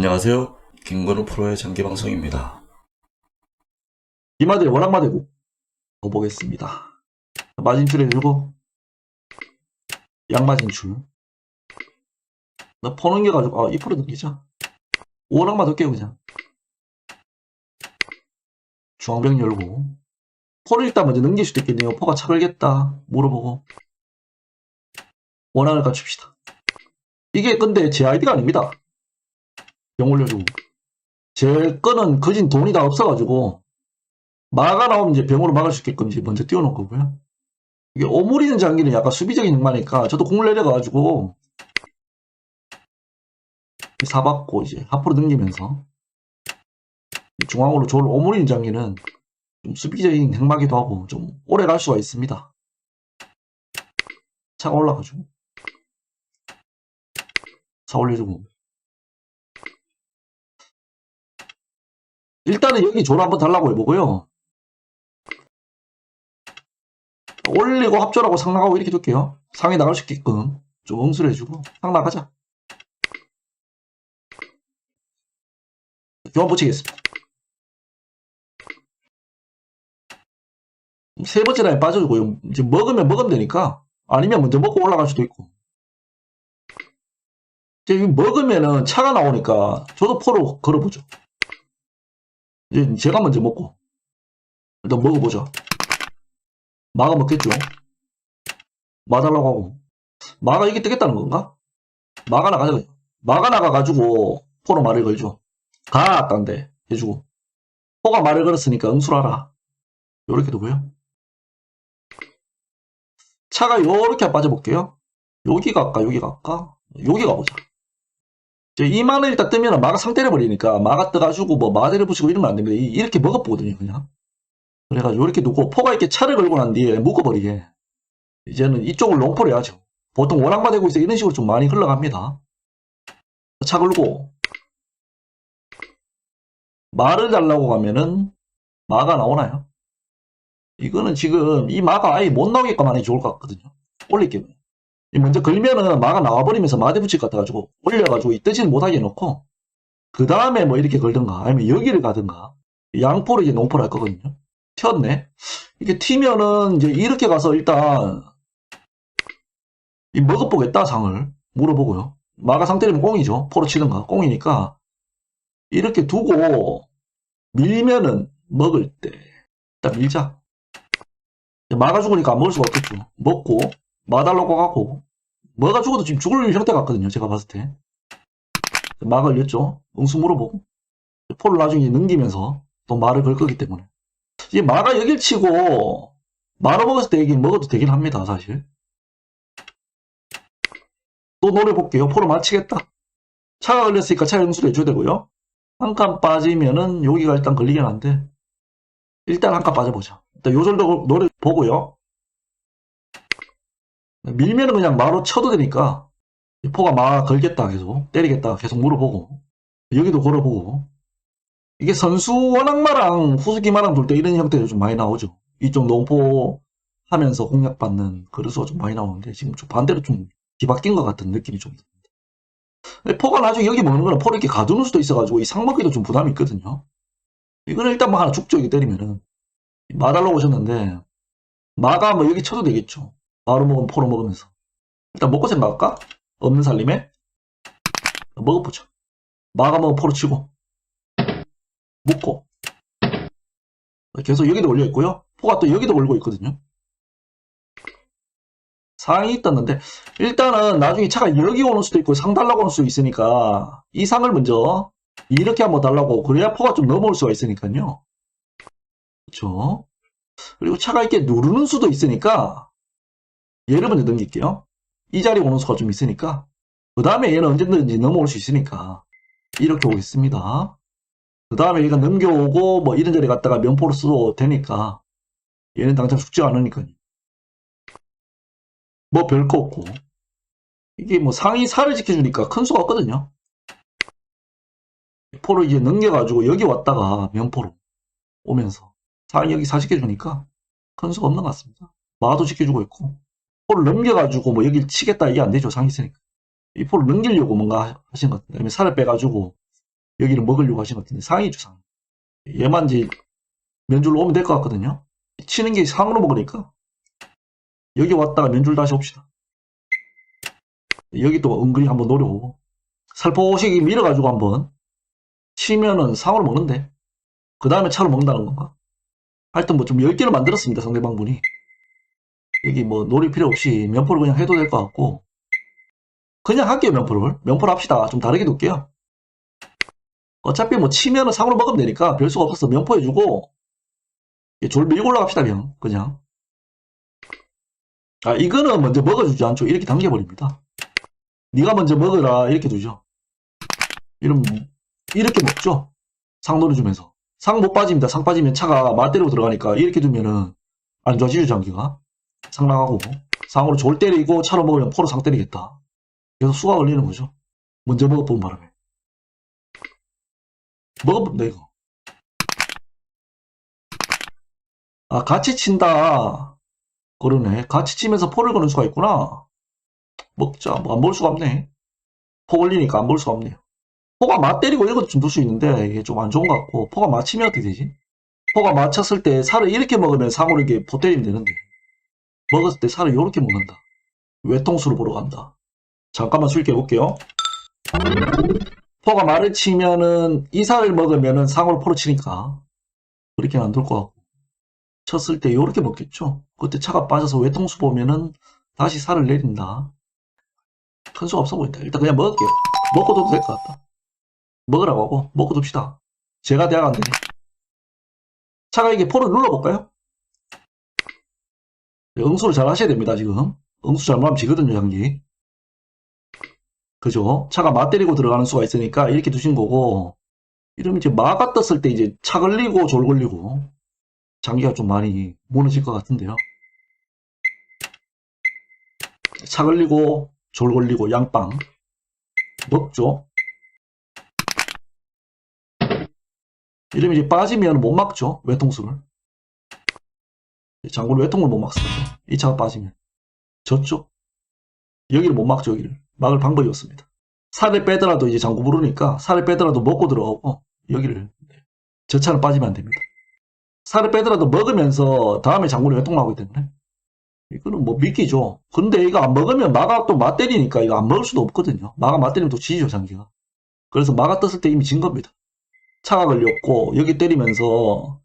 안녕하세요. 김건우 프로의 장기 방송입니다. 이마들의 워낙마대고 보겠습니다. 마진출에 들고 양마진출 나 퍼는 게 가지고 아 2% 넘기자 워낙마 넣게요 그냥. 중앙병 열고. 포를 일단 먼저 넘길 수도 있겠네요. 포가 차걸겠다. 물어보고. 원앙을 갖춥시다. 이게 근데 제 아이디가 아닙니다 병 올려주고 제 거는 거진 돈이 다 없어가지고 마가 나오면 이제 병으로 막을 수 있게끔 이제 먼저 띄워놓은 거고요. 이게 오므리는 장기는 약간 수비적인 역마니까 저도 공을 내려가지고 사받고 이제 앞으로 넘기면서 이 중앙으로 졸 오므리는 장기는 좀 수비적인 행마기도 하고 좀 오래 갈 수가 있습니다. 차가 올라가지고 차 올려주고 일단은 여기 졸 한번 달라고 해보고요. 올리고 합조라고 상 나가고 이렇게 둘게요. 상이 나갈 수 있게끔 좀 응수해주고 상 나가자. 교환 붙이겠습니다. 세 번째 라인 빠져주고 이제 먹으면 먹으면 되니까 아니면 먼저 먹고 올라갈 수도 있고 먹으면은 차가 나오니까 저도 포로 걸어보죠. 이제 제가 먼저 먹고 일단 먹어보죠. 마가 먹겠죠. 마달라고 하고 마가 이게 뜨겠다는 건가? 마가 나가자 마가 나가가지고 포로 말을 걸죠. 가! 딴데 해주고 포가 말을 걸었으니까 응수하라. 요렇게 두고요. 차가 요렇게 빠져볼게요. 여기 갈까 여기 갈까? 여기 가보자. 이만을 일단 뜨면 마가 상 때려버리니까 마가 떠가지고 뭐 마대를 붙이고 이러면 안 됩니다. 이- 이렇게 먹어보거든요 그냥. 그래가지고 이렇게 두고 포가 이렇게 차를 걸고 난 뒤에 묶어버리게 이제는 이쪽을 롱포를 해야죠 보통 원앙마 되고 있어 이런 식으로 좀 많이 흘러갑니다 차 걸고 말을 달라고 가면은 마가 나오나요? 이거는 지금 이 마가 아예 못 나오게끔 하는 게 좋을 것 같거든요 올릴게요 먼저 걸면은 마가 나와버리면서 마대 붙일 것 같아가지고 올려가지고 이 뜨지는 못하게 해놓고 그 다음에 뭐 이렇게 걸든가 아니면 여기를 가든가 양포를 이제 농포를 할 거거든요 튀었네. 이게 튀면은 이제 이렇게 가서 일단 이 먹어보겠다 상을 물어보고요. 마가 상 때리면 꽁이죠. 포로 치든가 꽁이니까 이렇게 두고 밀면은 먹을 때 일단 밀자. 마가 죽으니까 안 먹을 수가 없겠죠. 먹고 마달라고 가고 마가 죽어도 지금 죽을 형태 같거든요. 제가 봤을 때. 마가 걸렸죠. 응수 물어보고. 포를 나중에 넘기면서 또 말을 걸 거기 때문에. 이 마가 여길 치고 마로 때 여기 먹어도 되긴 합니다 사실. 또 노려볼게요. 포로 맞히겠다. 차가 걸렸으니까 차 응수를 해줘야 되고요. 한 칸 빠지면은 여기가 일단 걸리긴 한데 일단 한 칸 빠져보자. 일단 요 정도 노려 보고요 밀면은 그냥 마로 쳐도 되니까 이 포가 마 걸겠다 계속 때리겠다 계속 물어보고 여기도 걸어보고 이게 선수 원악마랑 후수기마랑 돌 때 이런 형태로 좀 많이 나오죠. 이쪽 농포 하면서 공략받는 그릇수가 좀 많이 나오는데 지금 좀 반대로 좀 뒤바뀐 것 같은 느낌이 좀 듭니다. 포가 나중에 여기 먹는 거는 포를 이렇게 가두는 수도 있어가지고 이 상먹기도 좀 부담이 있거든요. 이거는 일단 뭐 하나 죽죠. 이게 때리면은. 마달러 오셨는데 마가 뭐 여기 쳐도 되겠죠. 바로 먹으면 포로 먹으면서. 일단 먹고 생각할까? 없는 살림에 먹어보죠. 먹으면 포로 치고 묶고 계속 여기도 올려 있고요. 포가 또 여기도 올고 있거든요. 상이 떴는데 일단은 나중에 차가 여기 오는 수도 있고 상 달라고 오는 수도 있으니까 이 상을 먼저 이렇게 한번 달라고 그래야 포가 좀 넘어올 수가 있으니까요. 그렇죠. 그리고 차가 이렇게 누르는 수도 있으니까 얘를 먼저 넘길게요. 이 자리 오는 수가 좀 있으니까 그 다음에 얘는 언제든지 넘어올 수 있으니까 이렇게 오겠습니다. 그 다음에 얘가 넘겨오고 뭐 이런저런 갔다가 면포로 써도 되니까 얘는 당장 죽지 않으니까요. 뭐 별거 없고 이게 뭐 상위 살을 지켜주니까 큰 수가 없거든요. 포를 이제 넘겨가지고 여기 왔다가 면포로 오면서 상위 여기 사 지켜주니까 큰 수가 없는 것 같습니다. 마도 지켜주고 있고 포를 넘겨가지고 뭐 여기 치겠다 이게 안 되죠 상위 있으니까 이 포를 넘기려고 뭔가 하신 것 같은데 살을 빼가지고 여기를 먹으려고 하신 것 같은데 상이죠 상. 얘만 이제 면줄로 오면 될 것 같거든요. 치는 게 상으로 먹으니까 여기 왔다가 면줄 다시 옵시다. 여기 또 은근히 한번 노려보고 살포시 밀어가지고 한번 치면은 상으로 먹는데 그 다음에 차로 먹는다는 건가? 하여튼 뭐 좀 10개를 만들었습니다 상대방 분이 여기 뭐 노릴 필요 없이 면포를 그냥 해도 될 것 같고. 그냥 할게요 면포를. 면포를 합시다. 좀 다르게 놓을게요. 어차피 뭐 치면은 상으로 먹으면 되니까 별 수가 없어서 면포 해주고. 예, 졸 밀고 올라갑시다 그냥 그냥. 아 이거는 먼저 먹어주지 않죠 이렇게 당겨버립니다. 네가 먼저 먹으라 이렇게 두죠. 이러면 이렇게 먹죠. 상도를 주면서. 상 못 빠집니다. 상 빠지면 차가 맞대로 들어가니까 이렇게 두면은 안 좋아지죠 장기가 상 나가고 상으로 졸 때리고 차로 먹으면 포로 상 때리겠다. 계속 수가 걸리는 거죠. 먼저 먹어본 바람에. 먹어본다 이거. 아 같이 친다. 그러네. 같이 치면서 포를 거는 수가 있구나. 먹자. 뭐안볼 수가 없네. 포 걸리니까 안볼 수가 없네요. 포가 맞 때리고 이것도 좀둘수 있는데 이게 좀 안 좋은 것 같고 포가 맞히면 어떻게 되지? 포가 맞췄을 때 살을 이렇게 먹으면 상으로 이렇게 포 때리면 되는데 먹었을 때 살을 이렇게 먹는다. 외통수로 보러 간다. 잠깐만 수익해 볼게요. 포가 말을 치면은 이 살을 먹으면은 상으로 포로 치니까 그렇게는 안 될 것 같고. 쳤을 때 이렇게 먹겠죠. 그때 차가 빠져서 외통수 보면은 다시 살을 내린다. 큰 수가 없어 보인다. 일단 그냥 먹을게요. 먹고 둬도 될 것 같다. 먹으라고 하고 먹고 둡시다. 제가 대학 안 되네 차가 이게 포를 눌러볼까요? 네, 응수를 잘 하셔야 됩니다 지금. 응수 잘못하면 지거든요 장기. 그죠? 차가 맞때리고 들어가는 수가 있으니까 이렇게 두신 거고 이러면 이제 마가 떴을 때 이제 차 걸리고 졸 걸리고 장기가 좀 많이 무너질 것 같은데요. 차 걸리고 졸 걸리고 양빵 먹죠? 이러면 이제 빠지면 못 막죠? 외통수를 장군은 외통을 못 막습니다 이 차가 빠지면. 졌죠 여기를 못 막죠 여기를. 막을 방법이 없습니다. 살을 빼더라도 이제 장구 부르니까 살을 빼더라도 먹고 들어가고 여기를. 저 차는 빠지면 안 됩니다. 살을 빼더라도 먹으면서 다음에 외통 나오기 때문에. 이거는 뭐 미끼죠. 근데 이거 안 먹으면 마가 또 맞때리니까 이거 안 먹을 수도 없거든요. 마가 맞때리면 또 지죠 장기가. 그래서 마가 떴을 때 이미 진 겁니다. 차가 걸렸고 여기 때리면서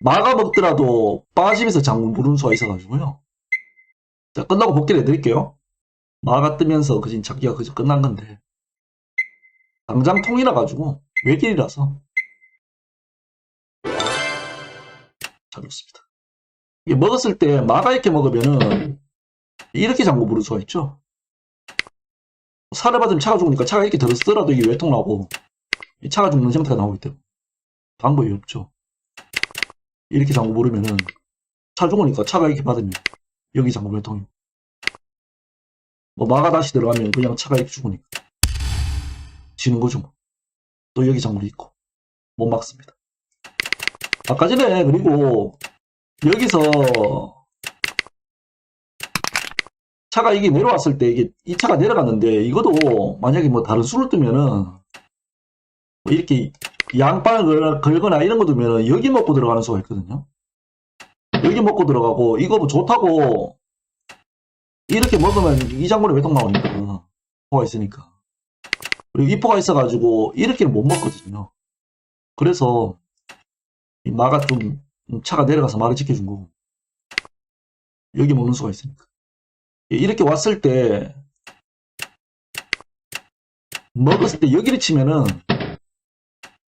마가 먹더라도 빠지면서 장군 부르는 수가 있어가지고요. 자 끝나고 복귀를 해드릴게요. 마가 뜨면서 그진 잡기가 그저 끝난 건데. 당장 통이라 가지고 외길이라서. 잘 좋습니다. 이게 먹었을 때 마가 이렇게 먹으면은 이렇게 장구 부를 수가 있죠. 살을 받으면 차가 죽으니까 차가 이렇게 들었더라도 이게 외통 나고 이 차가 죽는 형태가 나오기 때문에 방법이 없죠 이렇게 장구 부르면은 차 죽으니까 차가 이렇게 받으면 여기 장구 외통이. 뭐 마가 다시 들어가면 그냥 차가 이렇게 죽으니까. 지는 거죠 뭐. 또 여기 장물이 있고. 못 막습니다. 아까 전에 그리고 여기서 차가 이게 내려왔을 때 이게 이 차가 내려갔는데 이것도 만약에 뭐 다른 수를 뜨면은 뭐 이렇게 양빵을 걸거나 이런 거 두면은 여기 먹고 들어가는 수가 있거든요. 여기 먹고 들어가고 이거 뭐 좋다고 이렇게 먹으면 이 장군에 외통 나오니까? 포가 있으니까. 그리고 이 포가 있어가지고 이렇게는 못 먹거든요. 그래서 이 마가 좀 차가 내려가서 말을 지켜준 거고 여기 먹는 수가 있으니까. 이렇게 왔을 때 먹었을 때 여기를 치면은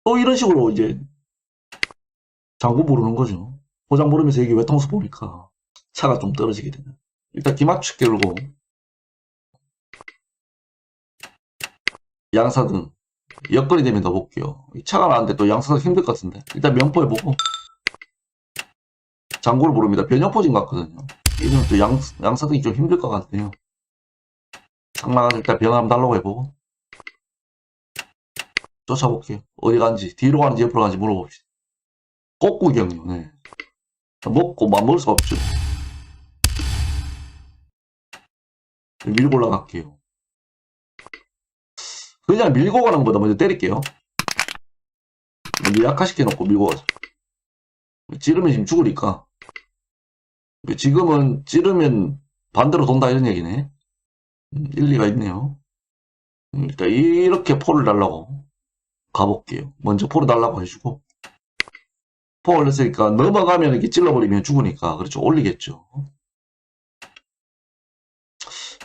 또 이런 식으로 이제 장구 부르는 거죠. 포장 부르면서 여기 외통수 보니까 차가 좀 떨어지게 되는. 일단 기맞추 깨고 양사등 여건이 되면 넣어볼게요. 이 차가 나왔는데 또 양사등 힘들 것 같은데. 일단 명포 해보고 장구를 부릅니다. 변형포진 같거든요. 이거는 또 양, 양사등이 좀 힘들 것 같네요. 상나가서 일단 변화 한번 달라고 해보고 쫓아볼게요 어디 간지 뒤로 가는지 옆으로 가는지 물어봅시다 꽃구경요 네. 먹고 뭐안 먹을 수가 없죠 밀고 올라갈게요. 그냥 밀고 가는 것보다 먼저 때릴게요. 약화시켜놓고 밀고 가자. 찌르면 지금 죽으니까. 지금은 찌르면 반대로 돈다 이런 얘기네. 음, 일리가 있네요. 음, 일단 이렇게 포를 달라고 가볼게요. 먼저 포를 달라고 해주고. 포 올렸으니까 넘어가면 이렇게 찔러버리면 죽으니까 그렇죠. 올리겠죠.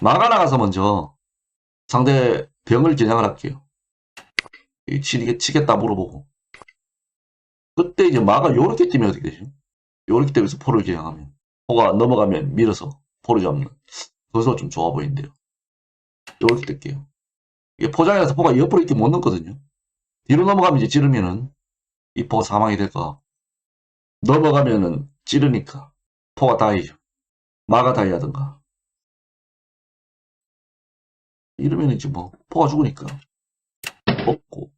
막아나가서 먼저 상대 병을 겨냥을 할게요. 이 치게, 치겠다 물어보고. 그때 이제 마가 요렇게 뛰면 어떻게 되죠? 요렇게 뛰면서 포를 겨냥하면. 포가 넘어가면 밀어서 포를 잡는. 그것도 좀 좋아 보이는데요. 요렇게 뜰게요. 이게 포장이라서 포가 옆으로 이렇게 못 넣거든요. 뒤로 넘어가면 이제 찌르면은 이 포가 사망이 될까. 넘어가면은 찌르니까 포가 다이죠. 마가 다이하든가. 이러면 이제 뭐 포가 죽으니까 없고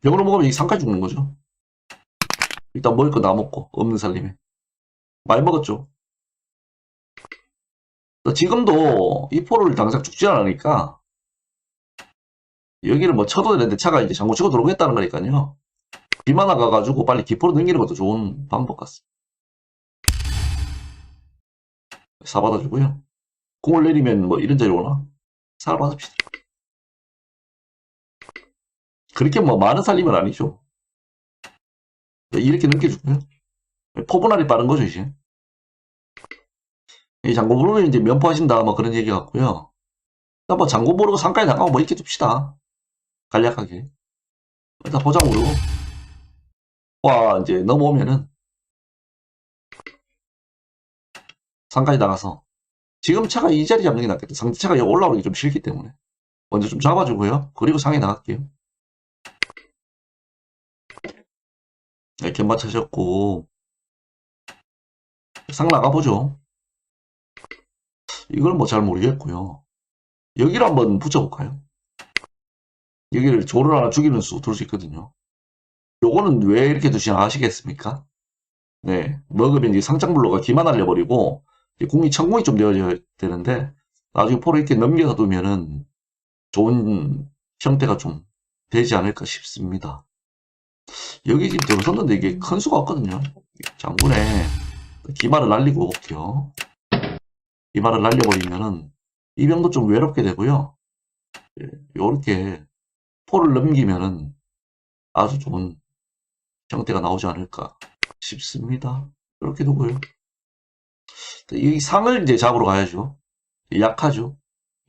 병으로 먹으면 이 상까지 죽는 거죠. 일단 먹을 거 다 먹고 없는 살림에 많이 먹었죠. 지금도 이 포를 당장 죽지 않으니까 여기를 뭐 쳐도 되는데 차가 이제 장구 치고 들어오겠다는 거니까요. 비만 나가가지고 빨리 기포로 넘기는 것도 좋은 방법 같습니다. 사 받아주고요. 공을 내리면 뭐 이런 자리 오나? 살 받읍시다. 그렇게 뭐 많은 살림은 아니죠. 이렇게 넘겨주고요. 포분할이 빠른 거죠, 이제. 이 장고 부르면 이제 면포하신다, 뭐 그런 얘기 같고요. 일단 뭐 장고 모르고 상가에 나가고 뭐 이렇게 둡시다. 간략하게. 일단 보장 모르고. 와, 이제 넘어오면은 상가에 나가서 지금 차가 이 자리 잡는 게 낫겠다. 상대차가 여기 올라오기 좀 싫기 때문에. 먼저 좀 잡아주고요. 그리고 상에 나갈게요. 네, gem마 차셨고. 상 나가보죠. 이걸 뭐 잘 모르겠고요. 여기를 한번 붙여볼까요? 여기를 조를 하나 죽이는 수 둘 수 있거든요. 요거는 왜 이렇게 두시나 아시겠습니까? 네. 먹으면 이제 상장불로가 기만 날려버리고, 공이 천공이 좀 되어져야 되는데, 나중에 포를 이렇게 넘겨서 두면은 좋은 형태가 좀 되지 않을까 싶습니다. 여기 지금 들어섰는데 이게 큰 수가 없거든요. 장군에 기마를 날리고 올게요. 기마를 날려버리면은 이 병도 좀 외롭게 되고요. 예, 요렇게 포를 넘기면은 아주 좋은 형태가 나오지 않을까 싶습니다. 이렇게 두고요. 이 상을 이제 잡으러 가야죠. 약하죠.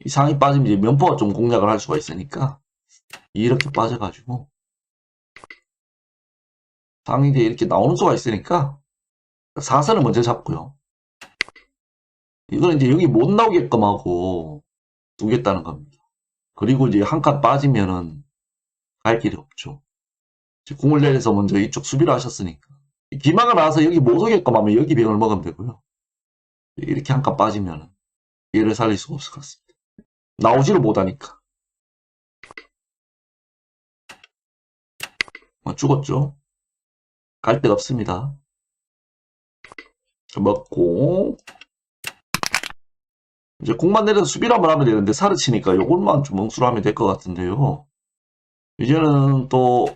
이 상이 빠지면 이제 면포가 좀 공략을 할 수가 있으니까 이렇게 빠져가지고 상이 이제 이렇게 나오는 수가 있으니까 사선을 먼저 잡고요. 이거는 이제 여기 못 나오게끔 하고 두겠다는 겁니다. 그리고 이제 한 칸 빠지면은 갈 길이 없죠. 공을 내려서 먼저 이쪽 수비를 하셨으니까. 기마가 나와서 여기 못 오게끔 하면 여기 병을 먹으면 되고요. 이렇게 한 칸 빠지면은 얘를 살릴 수가 없을 것 같습니다. 나오지를 못하니까. 어, 죽었죠? 갈 데가 없습니다. 먹고 이제 공만 내려서 수비를 한번 하면 되는데 살을 치니까 요것만 좀 멍수로 하면 될 것 같은데요. 이제는 또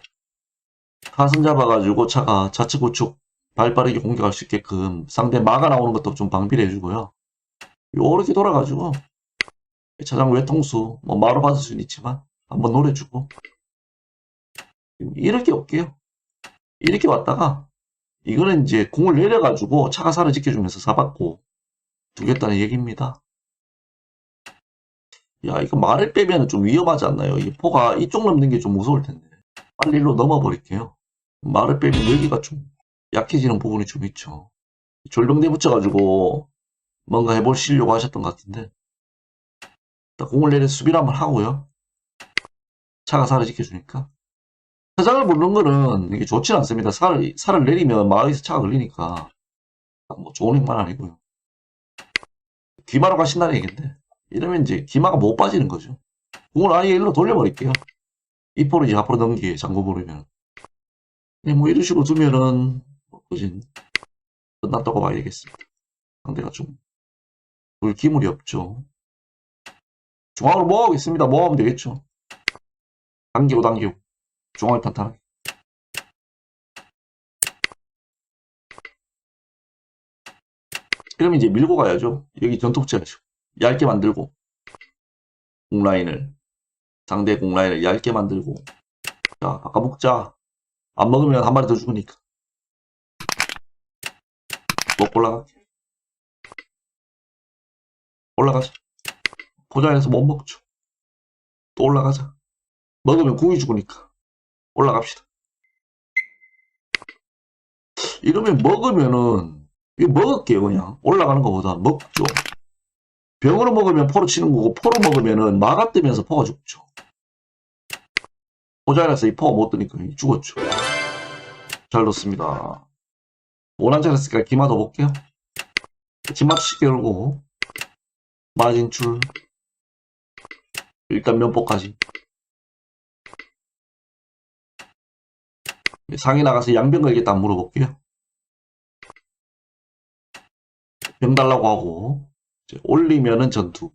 하선 잡아가지고 차가 좌측 우측 발 빠르게 공격할 수 있게끔 상대 마가 나오는 것도 좀 방비를 해주고요. 요렇게 돌아가지고 차장 외통수 뭐 마로 받을 수는 있지만 한번 노려주고 이렇게 올게요. 이렇게 왔다가 이거는 이제 공을 내려가지고 차가 살을 지켜주면서 사받고 두겠다는 얘기입니다. 야 이거 말을 빼면 좀 위험하지 않나요? 이 포가 이쪽 넘는 게 좀 무서울 텐데 빨리 일로 넘어 버릴게요. 말을 빼면 여기가 좀 약해지는 부분이 좀 있죠. 졸병대 붙여가지고 뭔가 해보시려고 하셨던 것 같은데 공을 내려 수비를 한번 하고요. 차가 살을 지켜주니까 차장을 부르는 거는 이게 좋진 않습니다. 살을, 살을 내리면 마을에서 차가 걸리니까 뭐 좋은 행만 아니고요. 귀마로 가신다는 얘기인데 이러면 이제 기마가 못 빠지는 거죠. 공을 아예 일로 돌려버릴게요. 이 포를 이제 앞으로 넘기게 잠궈 버리면. 네, 뭐 이런 식으로 두면은 뭐 그진 끝났다고 봐야 되겠습니다. 상대가 좀 물기물이 없죠. 중앙으로 모아오겠습니다. 모아오면 되겠죠. 당기고 당기고. 중앙을 탄탄하게. 이러면 이제 밀고 가야죠. 여기 쳐야죠. 얇게 만들고. 공라인을. 상대 공라인을 얇게 만들고. 자, 바꿔먹자. 안 먹으면 한 마리 더 죽으니까. 먹고 올라갈게. 올라가자. 포장해서 못 먹죠. 또 올라가자. 먹으면 궁이 죽으니까. 올라갑시다. 이러면 먹으면은, 이거 먹을게요, 그냥. 올라가는 것보다 먹죠. 병으로 먹으면 포로 치는 거고, 포로 먹으면은 마가 뜨면서 포가 죽죠. 포장해서 이 포가 못 뜨니까 죽었죠. 잘 넣습니다. 원한자 했으니까 기마도 볼게요. 기마 쉽게 열고, 마진출. 일단 면포까지. 상이 나가서 양병 걸겠다 물어볼게요. 병 달라고 하고 올리면은 전투.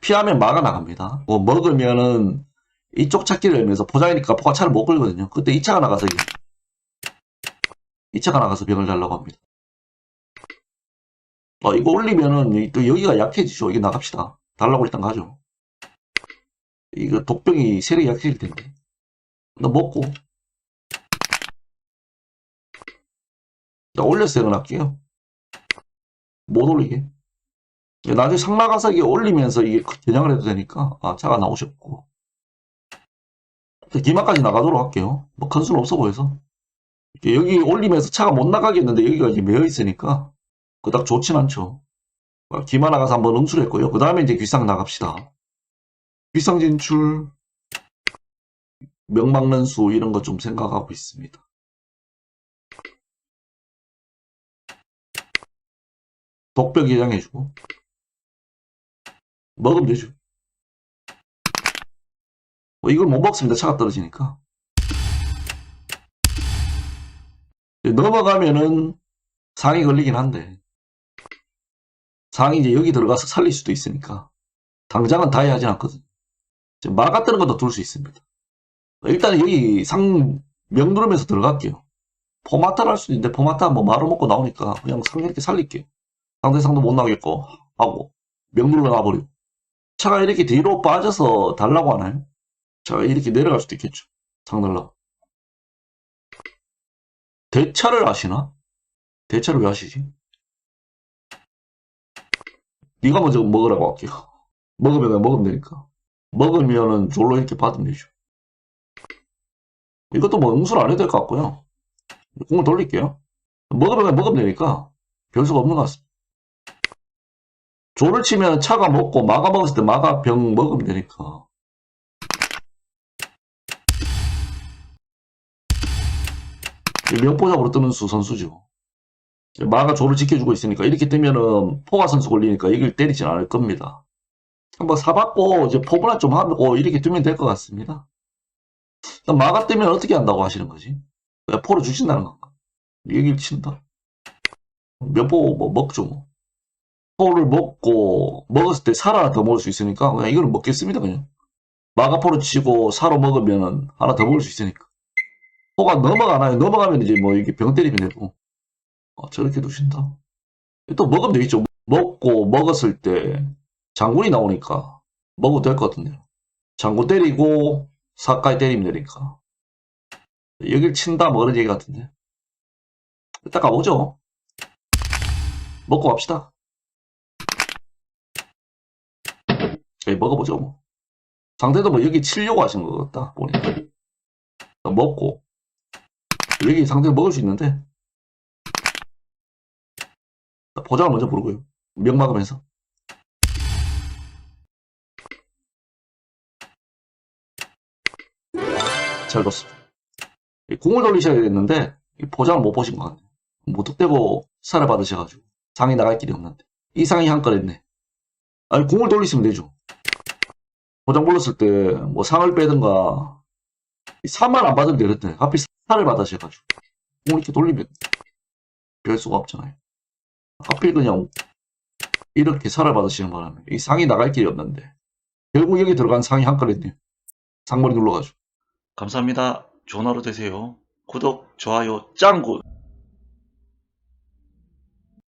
피하면 마가 나갑니다. 뭐 먹으면은 이쪽 찾기를 열면서 포장이니까 포가 차를 못 걸거든요. 그때 2차가 나가서 2차가 나가서 병을 달라고 합니다. 어, 이거 올리면은 이- 또 여기가 약해지죠. 이게 나갑시다. 달라고 일단 가죠. 이거 독병이 세력이 약해질 텐데. 나 먹고. 자, 올렸어요. 할게요. 못 올리게. 나중에 상 나가서 이게 올리면서 이게 겨냥을 해도 되니까. 아, 차가 나오셨고. 기마까지 나가도록 할게요. 뭐 큰 수는 없어 보여서. 여기 올리면서 차가 못 나가겠는데 여기가 이제 메어 있으니까 그닥 좋진 않죠. 어, 기마 나가서 한번 응수했고요. 그 다음에 이제 귀상 나갑시다. 귀상 진출. 명막는 수 이런 거 좀 생각하고 있습니다. 독벽 예장해주고 먹으면 되죠. 뭐 이걸 못 먹습니다. 차가 떨어지니까. 넘어가면은 상이 걸리긴 한데 상이 이제 여기 들어가서 살릴 수도 있으니까 당장은 다해 하진 않거든. 요 막아뜨는 것도 둘 수 있습니다. 일단 여기 상 명 누르면서 들어갈게요. 포마타를 할 수도 있는데 포마타 뭐 마루 먹고 나오니까 그냥 상 이렇게 살릴게요. 상대 상도 못 나오겠고 하고 명 눌러 놔버리고 차가 이렇게 뒤로 빠져서 달라고 하나요? 차가 이렇게 내려갈 수도 있겠죠. 상 달라고. 대차를 하시나? 대차를 왜 하시지? 네가 먼저 먹으라고 할게요. 먹으면 먹으면 되니까. 먹으면은 졸로 이렇게 받으면 되죠. 이것도 뭐 응수를 안 해도 될 것 같고요. 공을 돌릴게요. 먹으면 먹으면 되니까 별 수가 없는 것 같습니다. 조를 치면 차가 먹고 마가 먹었을 때 마가 병 먹으면 되니까. 명보잡으로 뜨는 수 선수죠. 마가 조를 지켜주고 있으니까 이렇게 뜨면은 포가 선수 걸리니까 이걸 때리진 않을 겁니다. 한번 사받고 이제 포분화 좀 하고 이렇게 두면 될 것 같습니다. 마가 뜨면 어떻게 한다고 하시는 거지? 왜 포를 주신다는 건가? 여기를 친다. 몇포 뭐 먹죠 뭐. 포를 먹고 먹었을 때살 하나 더 먹을 수 있으니까 그냥 이거는 먹겠습니다 그냥. 마가포를 치고 사로 먹으면은 하나 더 먹을 수 있으니까. 포가 넘어가나요? 넘어가면 이제 뭐 이게 병 때리면 되고. 어, 저렇게 두신다. 또 먹으면 되겠죠. 먹고 먹었을 때 장군이 나오니까 먹어도 될 것 같은데요. 장군 때리고 사까지 때리면 되니까. 여길 친다 뭐 그런 얘기 같은데. 이따 가보죠. 먹고 갑시다. 예, 먹어보죠 뭐. 상대도 뭐 여기 치려고 하신 것 같다 보니까. 먹고 여기 상대가 먹을 수 있는데 보장을 먼저 부르고요. 명막으면서. 잘 뒀습니다. 이 공을 돌리셔야 됐는데 이 보장을 못 보신 것 같네요. 무턱대고 살을 받으셔가지고 상이 나갈 길이 없는데 이 상이 한건 했네. 아니 공을 돌리시면 되죠. 보장 불렀을 때 뭐 상을 빼든가 이 사만 안 받으면 되는데 하필 살을 받으셔가지고 공을 이렇게 돌리면 별 수가 없잖아요. 하필 그냥 이렇게 살을 받으시는 바람에 이 상이 나갈 길이 없는데 결국 여기 들어간 상이 한건 했네요. 상머리 눌러가지고. 감사합니다. 좋은 하루 되세요. 구독, 좋아요, 짱구!